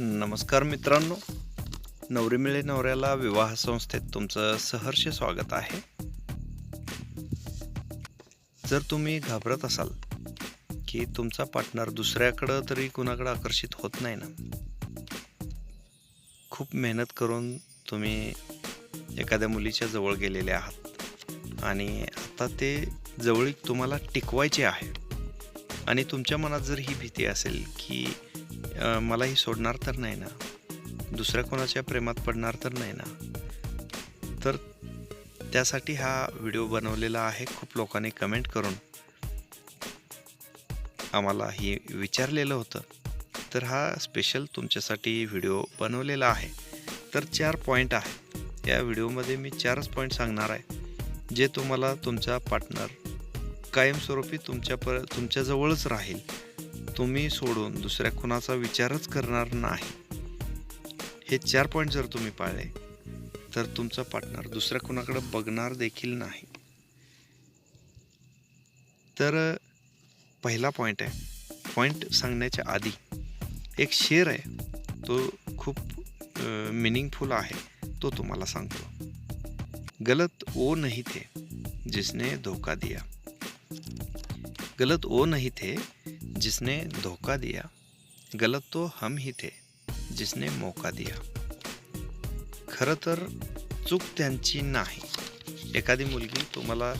नमस्कार मित्रांनो. नवरी मिळे नवऱ्याला विवाह संस्थेत तुमचं सहर्ष स्वागत आहे. जर तुम्ही घाबरत असाल की तुमचा पार्टनर दुसऱ्याकडं तरी कुणाकडं आकर्षित होत नाही ना खूप मेहनत करून तुम्ही एखाद्या मुलीच्या जवळ गेलेले आहात आणि आता ते जवळीक तुम्हाला टिकवायचे आहे. आणि तुमच्या मनात जर ही भीती असेल की मलाही सोडणार तर नाही ना. दुसऱ्या कोणाच्या प्रेमात पडणार तर नाही ना. तर त्यासाठी हा व्हिडिओ बनवलेला आहे. खूप लोकांनी कमेंट करून आम्हाला ही विचारलेलं होतं. तर हा स्पेशल तुमच्यासाठी व्हिडिओ बनवलेला आहे. तर चार पॉईंट आहे. या व्हिडिओमध्ये मी चारच पॉईंट सांगणार आहे. जे तुम्हाला तुमचा पार्टनर कायमस्वरूपी तुमच्या पर तुमच्याजवळच राहील. तुम्ही सोडून दुसऱ्या कुणाचा विचारच करणार नाही. हे चार पॉईंट जर तुम्ही पाळले तर तुमचा पार्टनर दुसऱ्या कुणाकडे बघणार देखील नाही. तर पहिला पॉईंट आहे. पॉईंट सांगण्याच्या आधी एक शेर आहे. तो खूप मिनिंगफुल आहे. तो तुम्हाला सांगतो. गलत ओ नाही थे जिसने धोका दिया. गलत वो नहीं थे जिसने धोखा दिया गलत तो हम ही थे जिसने मौका दिया। खरं तर चूक त्यांची नाही। एखादी मुलगी तुम्हाला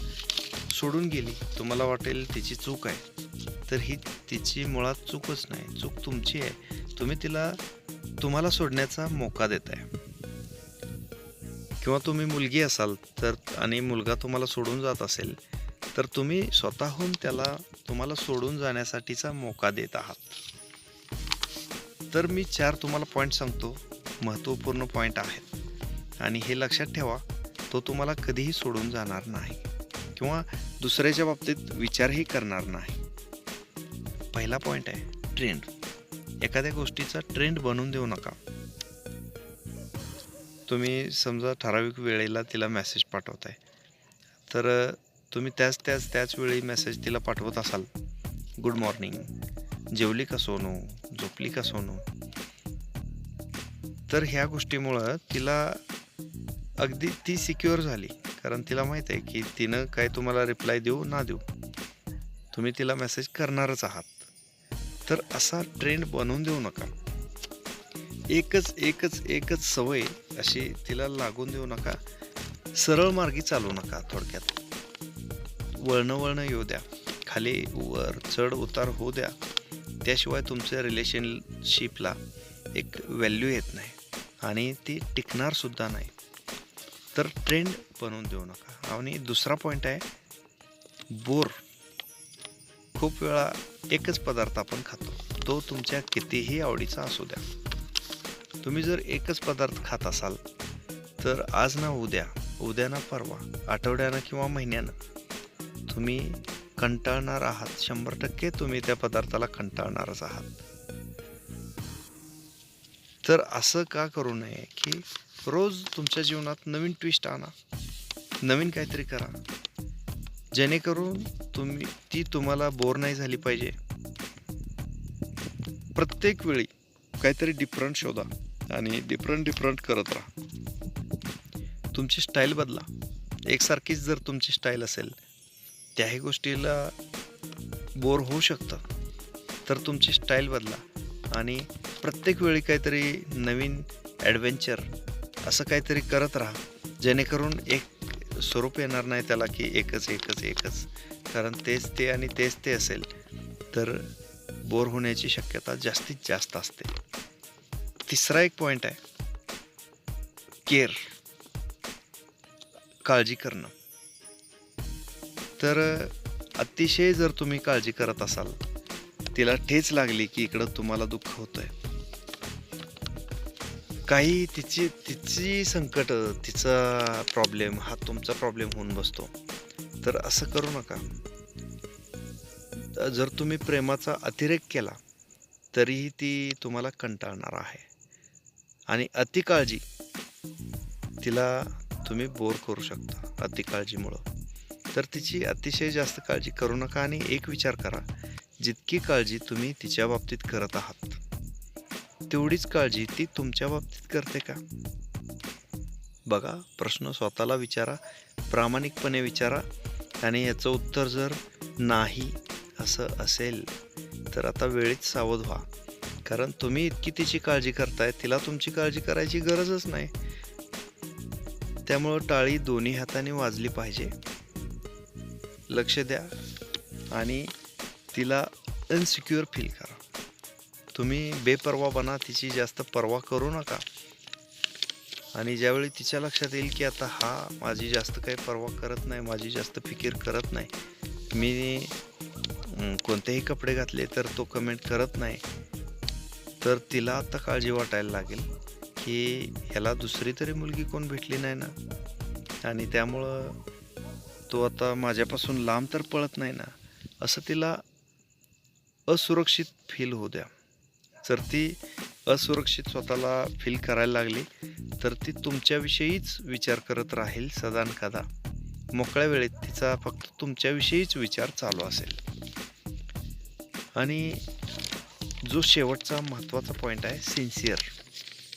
सोडून गेली तुम्हाला वाटेल तिची चूक आहे तर ही तिची मुळात चूकच नाही चूक तुमची आहे तुम्ही तिला तुम्हाला सोडण्याचा मोका देत आहे किंवा तुम्ही मुलगी असाल तर आणि मुलगा तुम्हाला सोडून जात असेल तर तुम्ही स्वतःहून त्याला तुम्हाला सोडून जाण्यासाठीचा मोका देत आहात. तर मी चार तुम्हाला पॉईंट सांगतो. महत्त्वपूर्ण पॉईंट आहेत. आणि हे लक्षात ठेवा तो तुम्हाला कधीही सोडून जाणार नाही. किंवा दुसऱ्याच्या बाबतीत विचारही करणार नाही. पहिला पॉईंट आहे ट्रेंड एखाद्या गोष्टीचा ट्रेंड बनवून देऊ नका. तुम्ही समजा ठराविक वेळेला तिला मेसेज पाठवताय. तर तुम्ही त्याच त्याच त्याच वेळी मेसेज तिला पाठवत असाल. गुड मॉर्निंग जेवली का सोनू? झोपली का सोनू? तर ह्या गोष्टीमुळं तिला अगदी ती सिक्युअर झाली. कारण तिला माहीत आहे की तिनं काय तुम्हाला रिप्लाय देऊ ना देऊ. तुम्ही तिला मेसेज करणारच आहात. तर असा ट्रेंड बनवून देऊ नका. एकच एकच एकच सवय अशी तिला लागून देऊ नका. सरळ मार्गी चालू नका थोडक्यात. वळणं वळणं येऊ द्या. खाली वर चढ उतार होऊ द्या. त्याशिवाय तुमच्या रिलेशनशिपला एक व्हॅल्यू येत नाही आणि ती टिकणारसुद्धा नाही. तर ट्रेंड बनवून देऊ नका. आणि दुसरा पॉईंट आहे बोर. खूप वेळा एकच पदार्थ आपण खातो. तो तुमच्या कितीही आवडीचा असू द्या. तुम्ही जर एकच पदार्थ खात असाल तर आज ना उद्या उद्या ना परवा आठवड्यानं किंवा महिन्यानं तुम्ही कंटाळणार आहात. शंभर टक्के तुम्ही त्या पदार्थाला कंटाळणारच आहात. तर असं का करू नये की रोज तुमच्या जीवनात नवीन ट्विस्ट आणा. नवीन काहीतरी करा. जेणेकरून तुम्ही ती तुम्हाला बोर नाही झाली पाहिजे. प्रत्येक वेळी काहीतरी डिफरंट शोधा आणि डिफरंट डिफरंट करत राहा. तुमची स्टाईल बदला. एकसारखीच जर तुमची स्टाईल असेल त्याही गोष्टीला बोर होऊ शकतं. तर तुमची स्टाईल बदला. आणि प्रत्येक वेळी काहीतरी नवीन ॲडव्हेंचर असं काहीतरी करत राहा. जेणेकरून एक स्वरूप येणार नाही त्याला की एकच एकच एकच. कारण तेच ते आणि तेच ते असेल तर बोर होण्याची शक्यता जास्तीत जास्त असते. तिसरा एक पॉईंट आहे. केअर काळजी करणं. तर अतिशय जर तुम्ही काळजी करत असाल तिला ठेच लागली की इकडं तुम्हाला दुःख होतंय. काही तिची तिची संकट तिचा प्रॉब्लेम हा तुमचा प्रॉब्लेम होऊन बसतो. तर असं करू नका. जर तुम्ही प्रेमाचा अतिरेक केला तरीही ती तुम्हाला कंटाळणार आहे. आणि अति काळजी तिला तुम्ही बोर करू शकता अति काळजीमुळं तर तिची अतिशय जास्त काळजी करू नका आणि एक विचार करा. जितकी काळजी तुम्ही तिच्या बाबतीत करत आहात तेवढीच काळजी ती तुमच्या बाबतीत करते का? बघा प्रश्न स्वतःला विचारा प्रामाणिकपणे विचारा आणि याचं उत्तर जर नाही असं असेल तर आता वेळीच सावध व्हा. कारण तुम्ही इतकी तिची काळजी करताय तिला तुमची काळजी करायची गरजच नाही. त्यामुळं टाळी दोन्ही हाताने वाजली पाहिजे. लक्ष द्या आणि तिला अनसिक्युअर फील करा. तुम्ही बेपर्वा बना तिची जास्त पर्वा करू नका. आणि ज्यावेळी तिच्या लक्षात येईल की आता हा माझी जास्त काही पर्वा करत नाही माझी जास्त फिकीर करत नाही मी कोणतेही कपडे घातले तर तो कमेंट करत नाही तर तिला आता काळजी वाटायला लागेल की ह्याला दुसरी तरी मुलगी कोण भेटली नाही ना? आणि त्यामुळं तो आता माझ्यापासून लांब तर पळत नाही ना असं तिला असुरक्षित फील होऊ द्या. जर ती असुरक्षित स्वतःला फील करायला लागली तर ती तुमच्याविषयीच विचार करत राहील सदान कदा. मोकळ्या वेळेत तिचा फक्त तुमच्याविषयीच विचार चालू असेल. आणि जो शेवटचा महत्त्वाचा पॉईंट आहे सिन्सिअर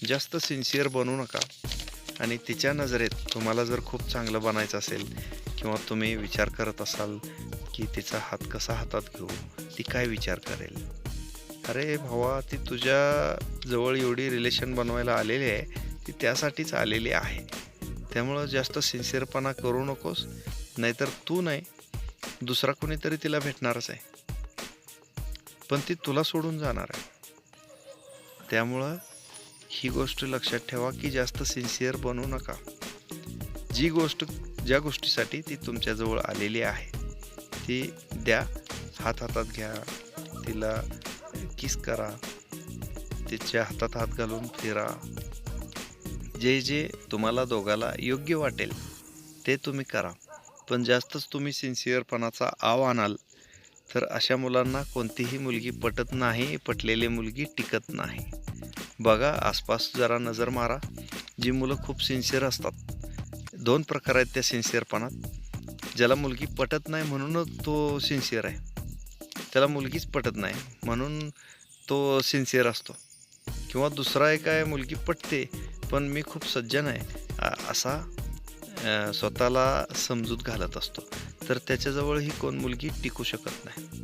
जास्त सिन्सिअर बनू नका. आणि तिच्या नजरेत तुम्हाला जर खूप चांगलं बनायचं असेल किंवा तुम्ही विचार करत असाल की तिचा हात कसा हातात घेऊ ती काय विचार करेल? अरे भावा ती तुझ्या जवळ एवढी रिलेशन बनवायला आलेली आहे ती त्यासाठीच आलेली आहे. त्यामुळं जास्त सिन्सिअरपणा करू नकोस नाहीतर तू नाही दुसरा कोणीतरी तिला भेटणारच आहे. पण ती तुला सोडून जाणार आहे. त्यामुळं ही गोष्ट लक्षात ठेवा की जास्त सिन्सिअर बनू नका. जी गोष्ट ज्या गोष्टीसाठी ती तुमच्याजवळ आलेली आहे ती द्या. हात हातात घ्या. तिला किस करा. तिच्या हातात हात घालून फिरा. जे जे तुम्हाला दोघाला योग्य वाटेल ते तुम्ही करा. पण जास्तच तुम्ही सिन्सिअरपणाचा आव आणाल तर अशा मुलांना कोणतीही मुलगी पटत नाही पटलेली मुलगी टिकत नाही. बघा आसपास जरा नजर मारा. जी मुलं खूप सिन्सिअर असतात. दोन प्रकार आहेत त्या सिन्सिअरपणात ज्याला मुलगी पटत नाही म्हणूनच तो सिन्सिअर आहे. त्याला मुलगीच पटत नाही म्हणून तो सिन्सिअर असतो. किंवा दुसरा एक आहे मुलगी पटते पण मी खूप सज्जन आहे असा स्वतःला समजूत घालत असतो. तर त्याच्याजवळ ही कोण मुलगी टिकू शकत नाही.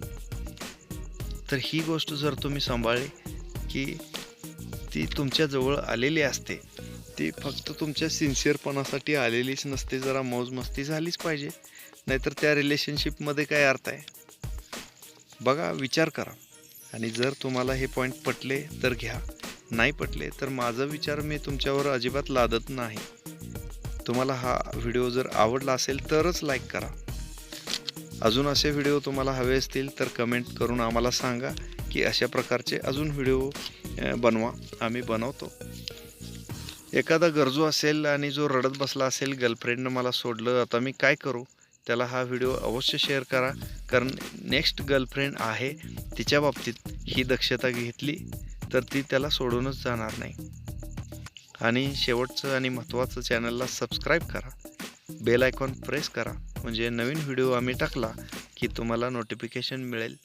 तर ही गोष्ट जर तुम्ही सांभाळली की ती तुमच्याजवळ आलेली असते ती फक्त तुमच्या सिन्सिअरपणासाठी आलेलीच नसते जरा मौजमस्ती झालीच पाहिजे. नाहीतर त्या रिलेशनशिपमध्ये काय अर्थ आहे? बघा विचार करा. आणि जर तुम्हाला हे पॉईंट पटले तर घ्या. नाही पटले तर माझा विचार मी तुमच्यावर अजिबात लादत नाही. तुम्हाला हा व्हिडिओ जर आवडला असेल तरच लाईक करा. अजून असे व्हिडिओ तुम्हाला हवे असतील तर कमेंट करून आम्हाला सांगा की अशा प्रकारचे अजून व्हिडिओ बनवा. आम्ही बनवतो. एखादा गरजू असेल आणि जो रडत बसला असेल गर्लफ्रेंडनं मला सोडलं आता मी काय करू? त्याला हा व्हिडिओ अवश्य शेअर करा. कारण नेक्स्ट गर्लफ्रेंड आहे तिच्या बाबतीत ही दक्षता घेतली तर ती त्याला सोडूनच जाणार नाही. आणि शेवटचं आणि महत्त्वाचं चॅनलला सबस्क्राईब करा. बेल आयकॉन प्रेस करा. म्हणजे नवीन व्हिडिओ आम्ही टाकला की तुम्हाला नोटिफिकेशन मिळेल.